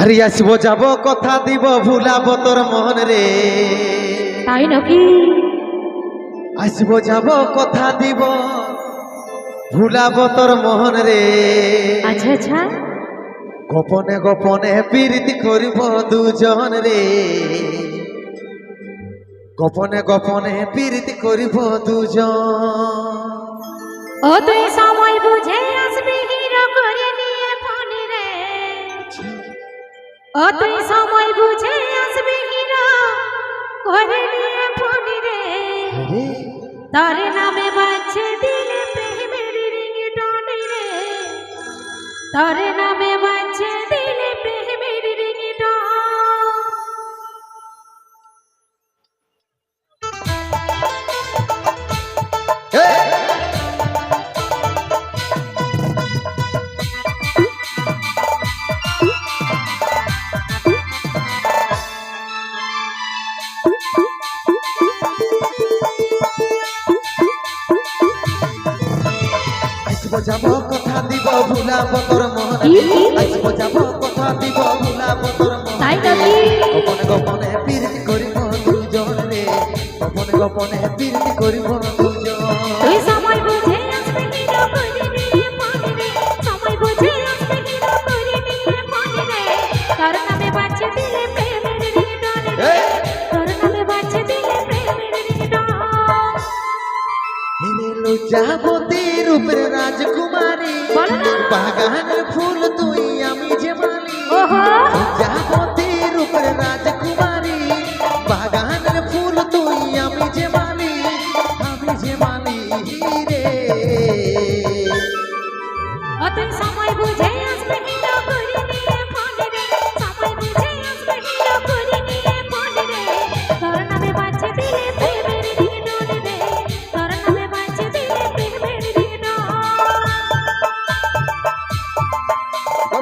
আরে আসব যাব কথা দিব ভুলাব তোর মন রে। তাই নাকি? আসব যাব কথা দিব ভুলাব তোর মন রে। আচ্ছা আচ্ছা। গোপনে গোপনে প্রীতি করিব দুজন রে। গোপনে গোপনে প্রীতি করিব দুজন। ও তুই সময় ও তুই সময় বুঝে আসবি হিরো? করে নিয়ে ফোন রে। তার নামে বাজছে দিলে প্রেমের রিংটোন রে। তার নামে যাব কথা দিব ভুলাব তোর মন? আসব যাব কথা দিব ভুলাব তোর মন তাই নাকি? গোপনে গোপনে পিরিত করিব দুজন রে গোপনে গোপনে পিরিত করিব এনে লজ্জাবতী রূপের রাজকুমারী বলো না। বাগানের ফুল তুই আমি যে মালি ওহো লজ্জাবতী রূপের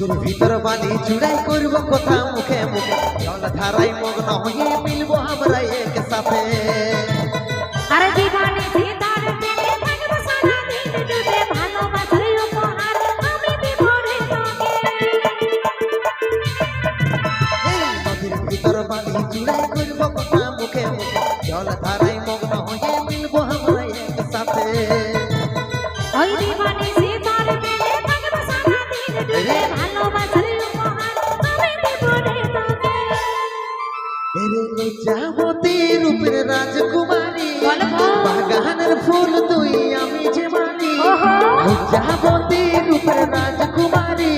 নদীর ভিতর বালি চুড়াই করব কথা মুখে মুখে। জল ধারাই মগ্ন হয়ে মিলবো আমরা এক সাথে। আরে জীবনে সীতার প্রেমে থাকব সারা দিন ডুবে ভালোবাসার উপহার আমি দিব তোকে এই নদীর ভিতর বালি চুড়াই করব কথা মুখে মুখে। জল ধারাই লজ্জাবতী রূপের রাজকুমারী।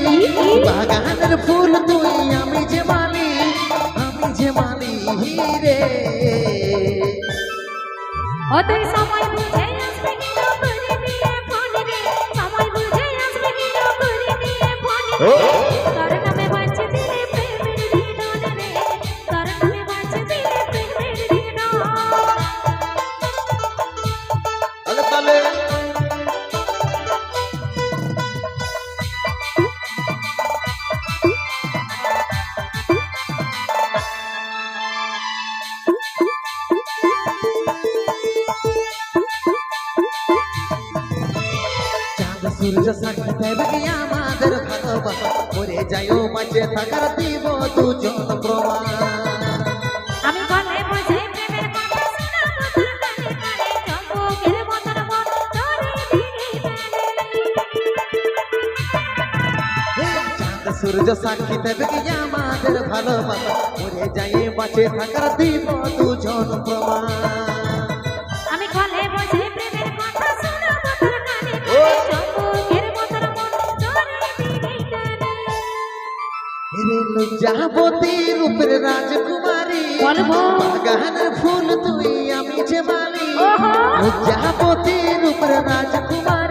বাগানের ফুল তুই আমি যে মানি আমি যে মানি রে। সময় বুঝে আসবে সূর্য সাক্ষী দেবে কি আমাদের ভালোবাসা। করে যাইও মাঝে থাকার দিব দুজন প্রমাণ। আমি গলে বসে প্রেমের কথা শোনাবো তোর কানে কানে চম্পকের মতন মন ধরে দিলি চাঁদ সূর্য সাক্ষী দেবে আমাদের ভালোবাসা? করে যাই বাঁচে থাকার দিব দুজন প্রমাণ। এরে লজ্জাবতী রূপের রাজকুমারী। বাগানের ফুল তুই আমি যে মালি যাবতী রূপের রাজকুমারী।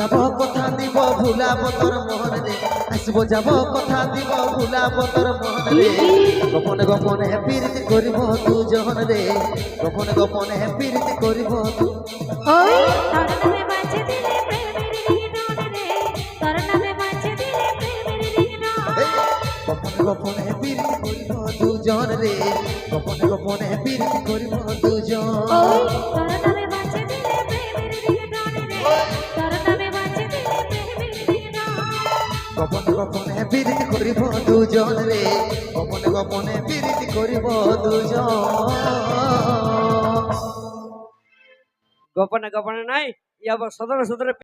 যাব কথা দিব ভুলাবো তোর মোহন রে। আসব যাব কথা দিব ভুলাবো তোর মোহন রে। গোপনে গোপনে প্রীতি করিব দুজন রে। গোপনে গোপনে প্রীতি করিব তু। ওই তোর নামে বাঁচে দিলে প্রেমের রিংটোন রে। তোর নামে দিলে প্রেমের গোপনে গোপনে প্রীতি করিব দুজন রে। গোপনে গোপনে প্রীতি করিব দুজন ওই তোর নামে গোপনে গোপনে প্রীতি করিব দুজন রে। গোপনে গোপনে প্রীতি করিব দুজন। গোপনে গোপনে নাই ইয়াবার সদরে সদরে